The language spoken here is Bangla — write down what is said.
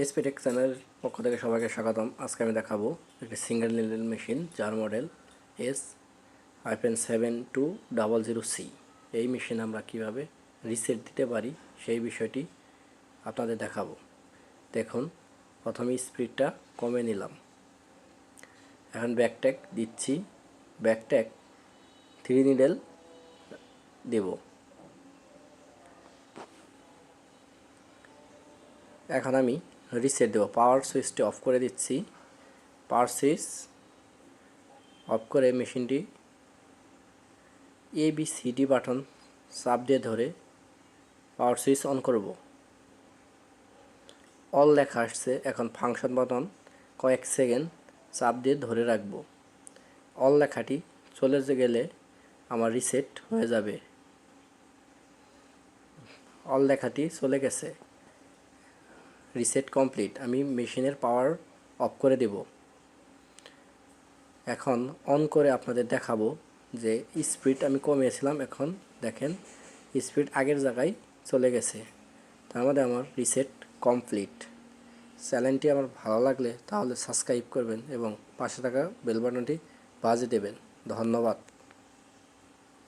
এসপিটেক চ্যানেলের পক্ষ থেকে সবাইকে স্বাগতম। আজকে আমি দেখাবো একটি সিঙ্গেল নিডেল মেশিন যার model S আইপেন seven two double zero C এই মেশিন আমরা কীভাবে রিসেট দিতে পারি সেই বিষয়টি আপনাদের দেখাবো। দেখুন, প্রথমে স্পিডটা কমে নিলাম। এখন ব্যাকট্যাগ দিচ্ছি। ব্যাকট্যাগ থ্রি নিডেল দেব। এখন আমি রিসেট দেবো। পাওয়ার সুইচটি অফ করে দিচ্ছি। পাওয়ার সুইচ অফ করে মেশিনটি A B C D button চাপ দিয়ে ধরে পাওয়ার সুইচ অন করব। অল লেখা আসছে, এখন ফাংশন বাটন কয়েক সেকেন্ড চাপ দিয়ে ধরে রাখব। অল লেখাটি চলে গেলে আমার রিসেট হয়ে যাবে। অল লেখাটি চলে গেছে। রিসেট কমপ্লিট আমি মেশিনের পাওয়ার অফ করে দেব। এখন অন করে আপনাদের দেখাবো যে স্পিড আমি কমিয়েছিলাম, এখন দেখেন স্পিড আগের জায়গায় চলে গেছে। তার মধ্যে আমার রিসেট কমপ্লিট চ্যানেলটি আমার ভালো লাগলে তাহলে সাবস্ক্রাইব করবেন এবং পাশে থাকা বেল বাজে দেবেন। ধন্যবাদ।